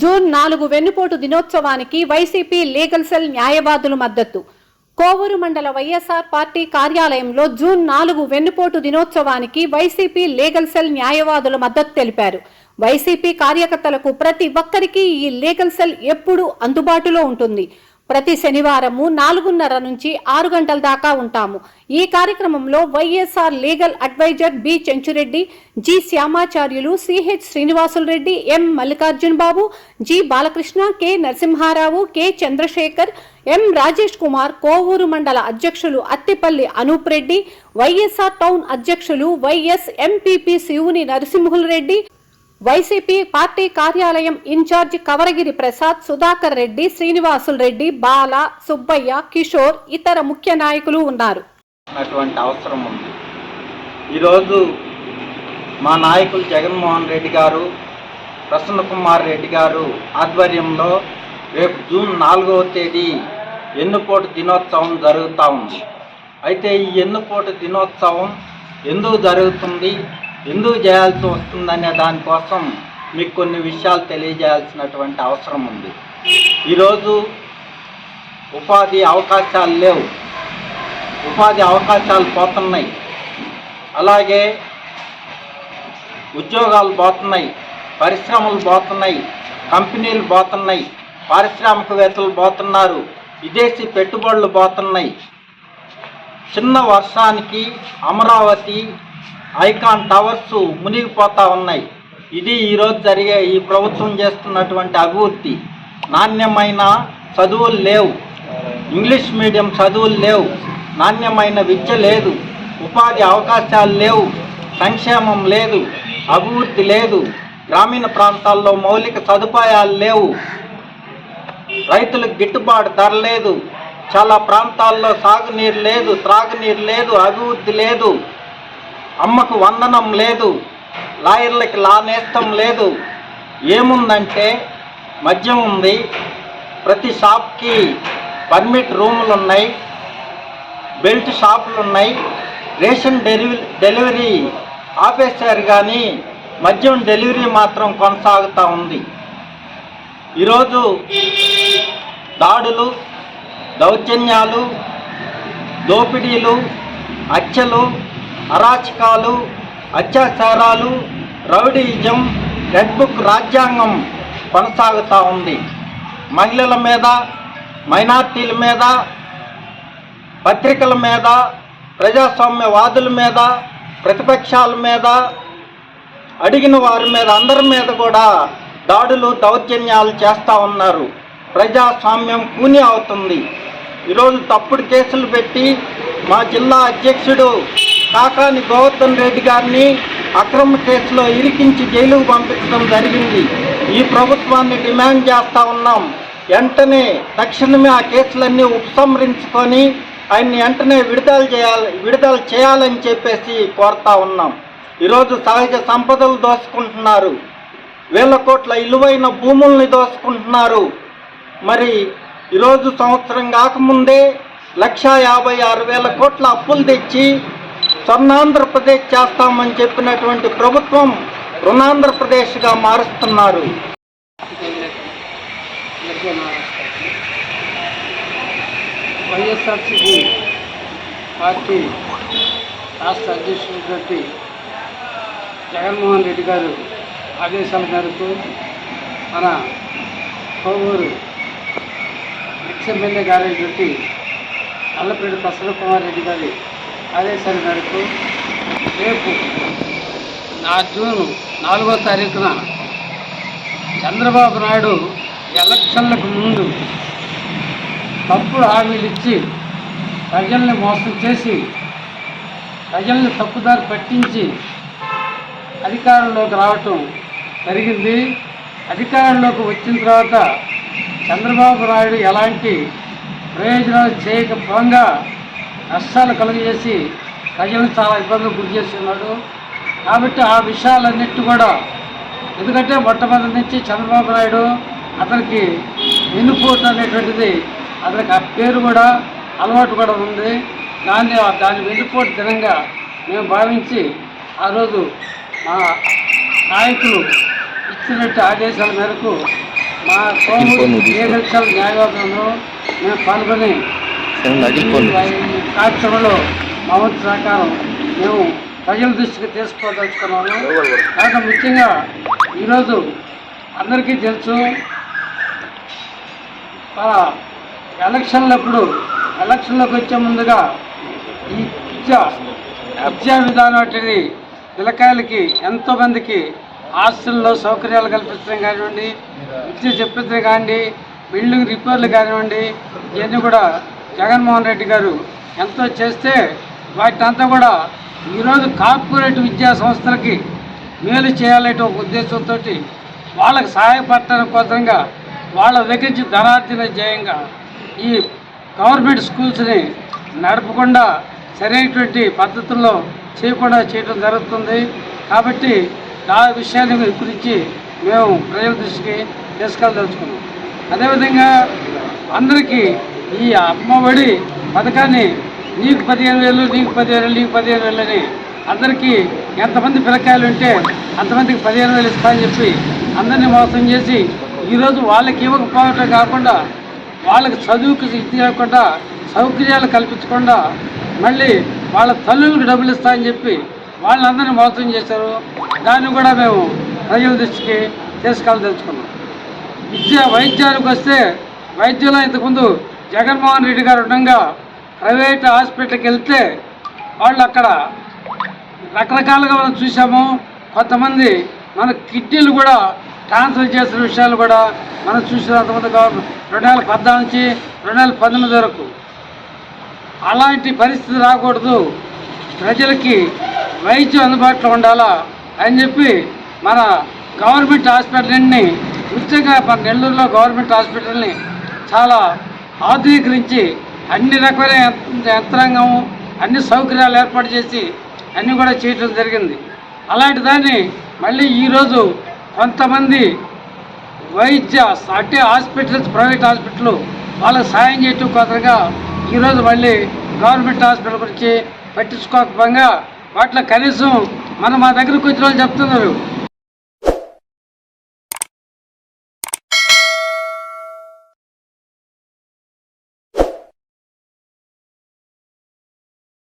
June నాలుగు వెన్నుపోటు దినోత్సవానికి వైసీపీ లీగల్ సెల్ న్యాయవాదులు మద్దతు. కోవూరు మండల వైఎస్ఆర్ పార్టీ కార్యాలయంలో జూన్ నాలుగు వెన్నుపోటు దినోత్సవానికి వైసీపీ లీగల్ సెల్ న్యాయవాదులు మద్దతు తెలిపారు. వైసీపీ కార్యకర్తలకు ప్రతి ఒక్కరికి ఈ లీగల్ సెల్ ఎప్పుడూ అందుబాటులో ఉంటుంది. ప్రతి శనివారము నాలుగున్నర నుంచి ఆరు గంటల దాకా ఉంటాము. ఈ కార్యక్రమంలో YSR legal adviser B Chenchureddy G Shyamacharyulu CH Srinivasulu Reddy M Mallikarjun Babu G Balakrishna K Narasimharao K Chandrasekhar M Rajesh Kumar Kovur మండల అధ్యక్షులు అత్తిపల్లి అనూప్ రెడ్డి వైఎస్ఆర్ టౌన్ అధ్యక్షులు YS MPP Shivuni Narasimhulareddy YCP party కార్యాలయం incharge Kavaragiri Prasad Sudhakar Reddy Srinivasulu Reddy Bala Subbaiah Kishore ఇతర ముఖ్య నాయకులు ఉన్నారు. అటువంటి అవసరం ఉంది. ఈరోజు మా నాయకులు జగన్మోహన్ రెడ్డి గారు ప్రసన్న కుమార్ రెడ్డి గారు ఆధ్వర్యంలో రేపు జూన్ నాలుగవ తేదీ ఎన్నుపోటు దినోత్సవం జరుగుతూ ఉంది. అయితే ఈ ఎన్నుపోటు దినోత్సవం ఎందుకు జరుగుతుంది? ఎందుకు చేయాల్సి వస్తుందనే దానికోసం మీకు కొన్ని విషయాలు తెలియజేయాల్సినటువంటి అవసరం ఉంది. ఈరోజు ఉపాధి అవకాశాలు లేవు. ఉపాధి అవకాశాలు పోతున్నాయి. అలాగే ఉద్యోగాలు పోతున్నాయి పరిశ్రమలు పోతున్నాయి కంపెనీలు పోతున్నాయి పారిశ్రామికవేత్తలు పోతున్నారు విదేశీ పెట్టుబడులు పోతున్నాయి. చిన్న వర్షానికి అమరావతి ఐకాన్ టవర్స్ మునిగిపోతా ఉన్నాయి. ఇది ఈరోజు జరిగే ఈ ప్రభుత్వం చేస్తున్నటువంటి అభివృద్ధి. నాణ్యమైన చదువులు లేవు. ఇంగ్లీష్ మీడియం చదువులు లేవు. నాణ్యమైన విద్య లేదు. ఉపాధి అవకాశాలు లేవు. సంక్షేమం లేదు. అభివృద్ధి లేదు. గ్రామీణ ప్రాంతాల్లో మౌలిక సదుపాయాలు లేవు. రైతులకు గిట్టుబాటు ధర లేదు. చాలా ప్రాంతాల్లో సాగునీరు లేదు త్రాగునీరు లేదు అభివృద్ధి లేదు. అమ్మకు వందనం లేదు లాయర్లకి లానేష్టం లేదు. ఏముందంటే మద్యం ఉంది ప్రతి షాప్కి పర్మిట్ రూములు ఉన్నాయి బెల్ట్ షాపులు ఉన్నాయి రేషన్ డెలివరీ డెలివరీ ఆపేశారు కానీ మద్యం డెలివరీ మాత్రం కొనసాగుతూ ఉంది. ఈరోజు దాడులు దౌర్జన్యాలు దోపిడీలు హత్యలు అరాచకాలు అత్యాచారాలు రౌడీయిజం రెడ్ బుక్ రాజ్యాంగం కొనసాగుతూ ఉంది. మహిళల మీద మైనార్టీల మీద పత్రికల మీద ప్రజాస్వామ్యవాదుల మీద ప్రతిపక్షాల మీద అడిగిన వారి మీద అందరి మీద కూడా దాడులు దౌర్జన్యాలు చేస్తూ ఉన్నారు. ప్రజాస్వామ్యం కూని అవుతుంది. ఈరోజు తప్పుడు కేసులు పెట్టి మా జిల్లా అధ్యక్షుడు కాకాని గోవర్ధన్ రెడ్డి గారిని అక్రమ కేసులో ఇరికించి జైలుకు పంపించడం జరిగింది. ఈ ప్రభుత్వాన్ని డిమాండ్ చేస్తూ ఉన్నాం. వెంటనే తక్షణమే ఆ కేసులన్నీ ఉపసంహరించుకొని ఆయన్ని వెంటనే విడుదల చేయాలి విడుదల చేయాలని చెప్పేసి కోరుతా ఉన్నాం. ఈరోజు సహజ సంపదలు దోసుకుంటున్నారు. వేల కోట్ల ఇలువైన భూముల్ని దోసుకుంటున్నారు. మరి ఈరోజు సంవత్సరం కాకముందే లక్షా యాభై ఆరు వేల కోట్ల అప్పులు తెచ్చి స్వర్ణాంధ్రప్రదేశ్ చేస్తామని చెప్పినటువంటి ప్రభుత్వం రుణాంధ్రప్రదేశ్గా మారుస్తున్నారు. వైఎస్ఆర్సీపీ పార్టీ రాష్ట్ర అధ్యక్షుడినటువంటి జగన్మోహన్ రెడ్డి గారు ఆదేశాల మేరకు మన కోవూరు ఎక్స్ఎమ్మెల్యే గారైనటువంటి అల్లపరెడ్డి ప్రసన్న కుమార్ రెడ్డి గారి ఆదేశాల మేరకు రేపు నా జూన్ నాలుగో తారీఖున చంద్రబాబు నాయుడు ఎలక్షన్లకు ముందు తప్పుడు హామీలు ఇచ్చి ప్రజల్ని మోసం చేసి ప్రజల్ని తప్పుదారి పట్టించి అధికారంలోకి రావటం జరిగింది. అధికారంలోకి వచ్చిన తర్వాత చంద్రబాబు నాయుడు ఎలాంటి ప్రయోజనాలు చేయకపోగా నష్టాలు కలుగజేసి ప్రజలను చాలా ఇబ్బందులు గురి చేస్తున్నాడు. కాబట్టి ఆ విషయాలన్నిటి కూడా ఎందుకంటే మొట్టమొదటి నుంచి చంద్రబాబు నాయుడు అతనికి వెన్నుపోటు అనేటువంటిది అతనికి ఆ పేరు కూడా అలవాటు కూడా ఉంది. దాన్ని దాని వెన్నుపోటు దినంగా మేము భావించి ఆ రోజు మా నాయకులు ఇచ్చినట్టు ఆదేశాల మేరకు మా కోమూరు ఏగల్చల్ న్యాయవాదంలో మేము పాల్గొని కార్యక్రమంలో మా వంతు సహకారం మేము ప్రజల దృష్టికి తీసుకోదలుచుకున్నాము. కాకపోతే ముఖ్యంగా ఈరోజు అందరికీ తెలుసు మన ఎలక్షన్లప్పుడు ఎలక్షన్లకు వచ్చే ముందుగా ఈ విద్య విద్యా విధానం అనేది పిల్లకాయలకి ఎంతోమందికి హాస్టల్లో సౌకర్యాలు కల్పించడం కానివ్వండి విద్య చెప్పించడం కానివ్వండి బిల్డింగ్ రిపేర్లు కానివ్వండి ఇవన్నీ కూడా జగన్మోహన్ రెడ్డి గారు ఎంతో చేస్తే వాటిని అంతా కూడా ఈరోజు కార్పొరేట్ విద్యా సంస్థలకి మేలు చేయాలనే ఒక ఉద్దేశంతో వాళ్ళకి సహాయపడటం కోసంగా వాళ్ళ దగ్గర నుంచి ధనార్జన ఈ గవర్నమెంట్ స్కూల్స్ని నడపకుండా సరైనటువంటి పద్ధతుల్లో చేయకుండా చేయడం జరుగుతుంది. కాబట్టి ఆ విషయాన్ని గురించి మేము ప్రజల దృష్టికి తీసుకెళ్ళదలుచుకున్నాం అదేవిధంగా అందరికీ ఈ అమ్మఒడి పథకాన్ని నీకు పదిహేను వేలు నీకు పదిహేను వేలు నీకు పదిహేను వేలు అని అందరికీ ఎంతమంది పిల్లకాయలు ఉంటే అంతమందికి పదిహేను వేలు ఇస్తామని చెప్పి అందరినీ మోసం చేసి ఈరోజు వాళ్ళకి ఇవ్వకపోవటం కాకుండా వాళ్ళకి చదువుకు ఇది కాకుండా సౌకర్యాలు కల్పించకుండా మళ్ళీ వాళ్ళ తల్లులకు డబ్బులు ఇస్తామని చెప్పి వాళ్ళందరినీ మోసం చేశారు. దాన్ని కూడా మేము ప్రజల దృష్టికి తీసుకెళ్ళదలుచుకున్నాం. విద్య వైద్యానికి వస్తే వైద్యంలో ఇంతకుముందు జగన్మోహన్ రెడ్డి గారు ఉండగా ప్రైవేట్ హాస్పిటల్కి వెళ్తే వాళ్ళు అక్కడ రకరకాలుగా మనం చూసాము కొంతమంది మన కిడ్నీలు కూడా ట్రాన్స్ఫర్ చేసిన విషయాలు కూడా మనం చూసిన అంతమంది గవర్నమెంట్ రెండు వేల పద్నాలుగు నుంచి రెండు వేల పంతొమ్మిది వరకు. అలాంటి పరిస్థితి రాకూడదు. ప్రజలకి వైద్యం అందుబాటులో ఉండాలా అని చెప్పి మన గవర్నమెంట్ హాస్పిటల్ని ముఖ్యంగా మన నెల్లూరులో గవర్నమెంట్ హాస్పిటల్ని చాలా ఆధునీకరించి అన్ని రకాల యంత్రాంగము అన్ని సౌకర్యాలు ఏర్పాటు చేసి అన్నీ కూడా చేయటం జరిగింది. అలాంటి దాన్ని మళ్ళీ ఈరోజు కొంతమంది వైద్య అంటే హాస్పిటల్స్ ప్రైవేట్ హాస్పిటల్ వాళ్ళకి సాయం చేయటం కొత్తగా ఈరోజు మళ్ళీ గవర్నమెంట్ హాస్పిటల్ గురించి పట్టించుకోకపోగా వాటిలో కనీసం మనం మా దగ్గరకు వచ్చిన వాళ్ళు చెప్తున్నారు.